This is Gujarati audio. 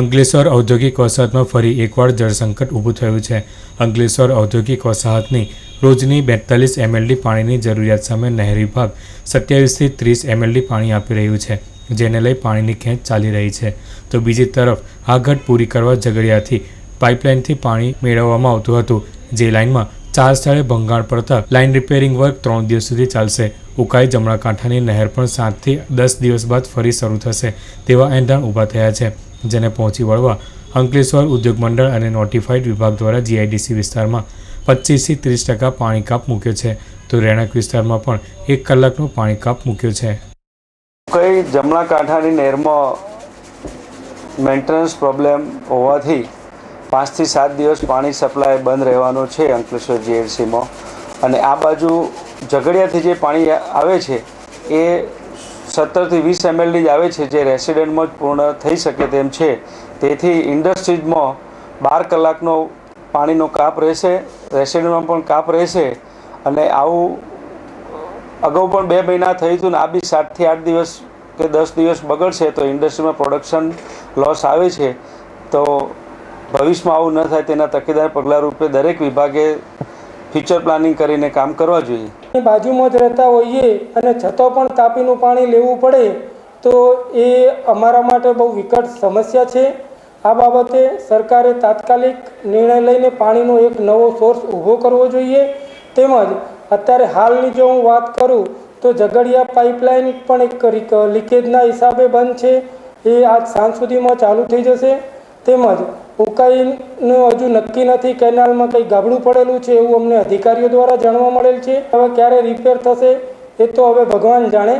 અંકલેશ્વર ઔદ્યોગિક વસાહતમાં ફરી એકવાર જળસંકટ ઊભું થયું છે. અંકલેશ્વર ઔદ્યોગિક વસાહતની રોજની બેતાલીસ એમએલડી પાણીની જરૂરિયાત સામે નહેર વિભાગ સત્યાવીસથી ત્રીસ એમએલડી પાણી આપી રહ્યું છે, જેને લઈ પાણીની ખેંચ ચાલી રહી છે. તો બીજી તરફ, આ ઘટ પૂરી કરવા ઝઘડિયાથી પાઇપલાઇનથી પાણી મેળવવામાં આવતું હતું, જે લાઇનમાં ચાર સ્થળે ભંગાણ પડતા લાઇન રિપેરિંગ વર્ક ત્રણ દિવસ સુધી ચાલશે. ઉકાઈ જમણા કાંઠાની નહેર પણ સાતથી દસ દિવસ બાદ ફરી શરૂ થશે તેવા એંધાણ ઊભા થયા છે. જેને પહોંચી વળવા અંકલેશ્વર ઉદ્યોગ મંડળ અને નોટિફાઈડ વિભાગ દ્વારા જીઆઈડીસી વિસ્તારમાં પચીસથી ત્રીસ ટકા પાણી કાપ મૂક્યો છે. તો રહેણાંક વિસ્તારમાં પણ એક કલાકનો પાણી કાપ મૂક્યો છે. કઈ જમણા કાંઠાની નહેરમાં મેન્ટેનન્સ પ્રોબ્લેમ હોવાથી પાંચથી સાત દિવસ પાણી સપ્લાય બંધ રહેવાનો છે અંકલેશ્વર જીએડસીમાં અને આ બાજુ ઝઘડિયાથી જે પાણી આવે છે, એ સત્તરથી વીસ એમએલડી જ આવે છે, જે રેસિડેન્ટમાં જ પૂર્ણ થઈ શકે તેમ છે. તેથી ઇન્ડસ્ટ્રીઝમાં બાર કલાકનો પાણીનો કાપ રહેશે, રેસિડેન્ટમાં પણ કાપ રહેશે અને આવું અગાઉ પણ બે મહિના થયું હતું ને, આ બી સાતથી આઠ દિવસ કે દસ દિવસ બગડશે તો ઇન્ડસ્ટ્રીમાં પ્રોડક્શન લોસ આવે છે. તો ભવિષ્યમાં આવું ન થાય તેના તકેદાર પગલાં રૂપે દરેક વિભાગે ફ્યુચર પ્લાનિંગ કરીને કામ કરવા જોઈએ. બાજુમાં જ રહેતા હોઈએ અને છતાં પણ તાપીનું પાણી લેવું પડે, તો એ અમારા માટે બહુ વિકટ સમસ્યા છે. આ બાબતે સરકારે તાત્કાલિક નિર્ણય લઈને પાણીનો એક નવો સોર્સ ઊભો કરવો જોઈએ. તેમજ અત્યારે હાલની જો હું વાત કરું, તો ઝઘડિયા પાઇપલાઇન પણ એક લીકેજના હિસાબે બંધ છે. એ આજ સાંજ સુધીમાં ચાલુ થઈ જશે. તેમજ ઉકાઈનું હજુ નક્કી નથી, કેનાલમાં કંઈ ગાબડું પડેલું છે એવું અમને અધિકારીઓ દ્વારા જાણવા મળેલ છે. હવે ક્યારે રિપેર થશે એ તો હવે ભગવાન જાણે.